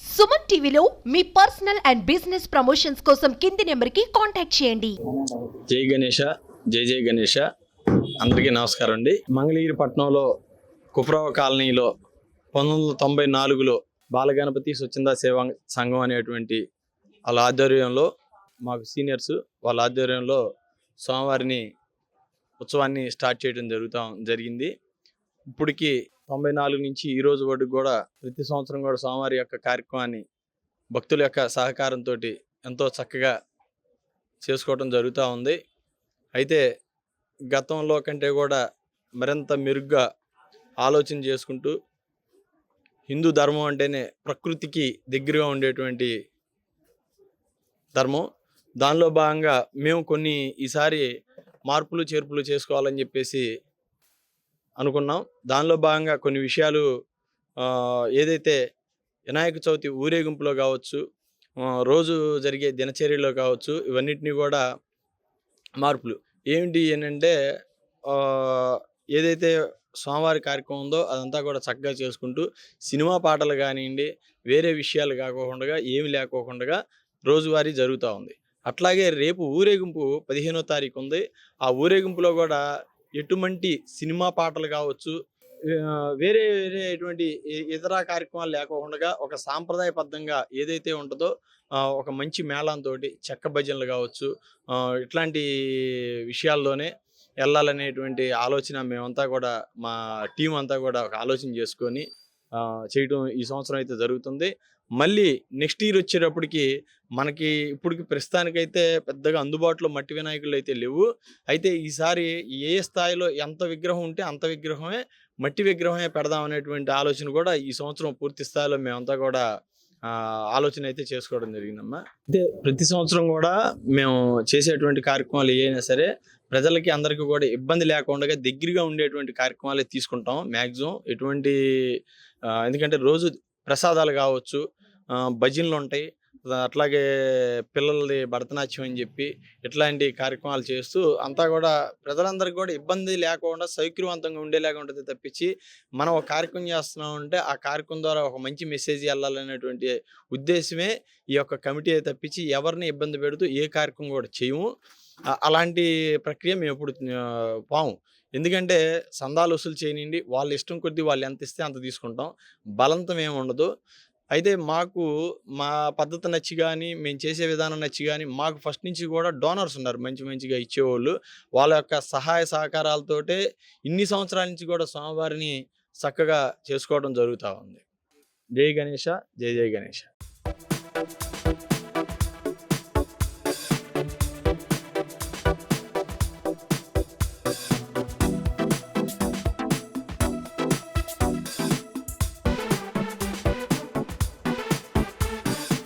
సుమన్ టీవీలో మీ personal and business promotions కోసం కింది నెంబర్కి కాంటాక్ట్ చేయండి. జై గణేష జై జై గణేష. అందరికీ నమస్కారం అండి. మంగళగిరి పట్టణంలో కుప్రవ కాలనీలో పంతొమ్మిది వందల తొంభై నాలుగులో బాలగణపతి స్వచ్ఛంద సేవా సంఘం అనేటువంటి వాళ్ళ ఆధ్వర్యంలో మాకు సీనియర్స్ వాళ్ళ ఆధ్వర్యంలో సోమవారిని ఉత్సవాన్ని స్టార్ట్ చేయడం జరుగుతా జరిగింది. ఇప్పటికి తొంభై నాలుగు నుంచి ఈ రోజు వరకు కూడా ప్రతి సంవత్సరం కూడా స్వామివారి యొక్క కార్యక్రమాన్ని భక్తుల యొక్క సహకారంతో ఎంతో చక్కగా చేసుకోవడం జరుగుతూ ఉంది. అయితే గతంలో కంటే కూడా మరింత మెరుగ్గా ఆలోచన చేసుకుంటూ హిందూ ధర్మం అంటేనే ప్రకృతికి దగ్గరగా ఉండేటువంటి ధర్మం. దానిలో భాగంగా మేము కొన్ని ఈసారి మార్పులు చేర్పులు చేసుకోవాలని చెప్పేసి అనుకున్నాం. దానిలో భాగంగా కొన్ని విషయాలు ఏదైతే వినాయక చవితి ఊరేగింపులో కావచ్చు రోజు జరిగే దినచర్యలో కావచ్చు ఇవన్నిటిని కూడా మార్పులు. ఏమిటి ఏంటంటే ఏదైతే స్వామివారి కార్యక్రమం ఉందో అదంతా కూడా చక్కగా చేసుకుంటూ సినిమా పాటలు కానివ్వండి వేరే విషయాలు కాకోకుండా ఏమి లేకోకుండా రోజువారీ జరుగుతూ ఉంది. అట్లాగే రేపు ఊరేగింపు పదిహేనో తారీఖు ఉంది. ఆ ఊరేగింపులో కూడా ఎటువంటి సినిమా పాటలు కావచ్చు వేరే వేరే ఎటువంటి ఇతర కార్యక్రమాలు లేకుండా ఒక సాంప్రదాయబద్ధంగా ఏదైతే ఉంటుందో ఒక మంచి మేళంతో చెక్క భజనలు కావచ్చు ఇట్లాంటి విషయాల్లోనే వెళ్ళాలనేటువంటి ఆలోచన మేమంతా కూడా మా టీం అంతా కూడా ఒక ఆలోచన చేసుకొని చేయటం ఈ సంవత్సరం అయితే జరుగుతుంది. మళ్ళీ నెక్స్ట్ ఇయర్ వచ్చేటప్పటికి మనకి ఇప్పటికి ప్రస్తుతానికైతే పెద్దగా అందుబాటులో మట్టి వినాయకులు అయితే లేవు. అయితే ఈసారి ఏ స్థాయిలో ఎంత విగ్రహం ఉంటే అంత విగ్రహమే మట్టి విగ్రహమే పెడదాం అనేటువంటి ఆలోచన కూడా ఈ సంవత్సరం పూర్తి స్థాయిలో మేమంతా కూడా ఆలోచన అయితే చేసుకోవడం జరిగిందమ్మా. అయితే ప్రతి సంవత్సరం కూడా మేము చేసేటువంటి కార్యక్రమాలు ఏవైనా సరే ప్రజలకి అందరికీ కూడా ఇబ్బంది లేకుండా దగ్గరగా ఉండేటువంటి కార్యక్రమాలే తీసుకుంటాం మ్యాక్సిమం ఎటువంటి ఎందుకంటే రోజు ప్రసాదాలు కావచ్చు భజనలు ఉంటాయి. అట్లాగే పిల్లలది భరతనాట్యం అని చెప్పి ఇట్లాంటి కార్యక్రమాలు చేస్తూ అంతా కూడా ప్రజలందరికీ కూడా ఇబ్బంది లేకుండా సౌకర్యవంతంగా ఉండేలాగా ఉంటుంది తప్పించి మనం ఒక కార్యక్రమం చేస్తున్నాం అంటే ఆ కార్యక్రమం ద్వారా ఒక మంచి మెసేజ్ వెళ్ళాలనేటువంటి ఉద్దేశమే ఈ యొక్క కమిటీ తప్పించి ఎవరిని ఇబ్బంది పెడుతూ ఏ కార్యక్రమం కూడా చేయము. అలాంటి ప్రక్రియ మేము ఎప్పుడు పాము. ఎందుకంటే సందాలు వసూలు చేయనివ్వండి వాళ్ళ ఇష్టం కొద్దీ వాళ్ళు ఎంత ఇస్తే అంత తీసుకుంటాం. బలంతం ఏమి ఉండదు. అయితే మాకు మా పద్ధతి నచ్చి కానీ మేము చేసే విధానం నచ్చి కానీ మాకు ఫస్ట్ నుంచి కూడా డోనర్స్ ఉన్నారు మంచి మంచిగా ఇచ్చేవాళ్ళు. వాళ్ళ యొక్క సహాయ సహకారాలతోటే ఇన్ని సంవత్సరాల నుంచి కూడా స్వామివారిని చక్కగా చేసుకోవడం జరుగుతూ ఉంది. జై గణేష జై జై గణేష.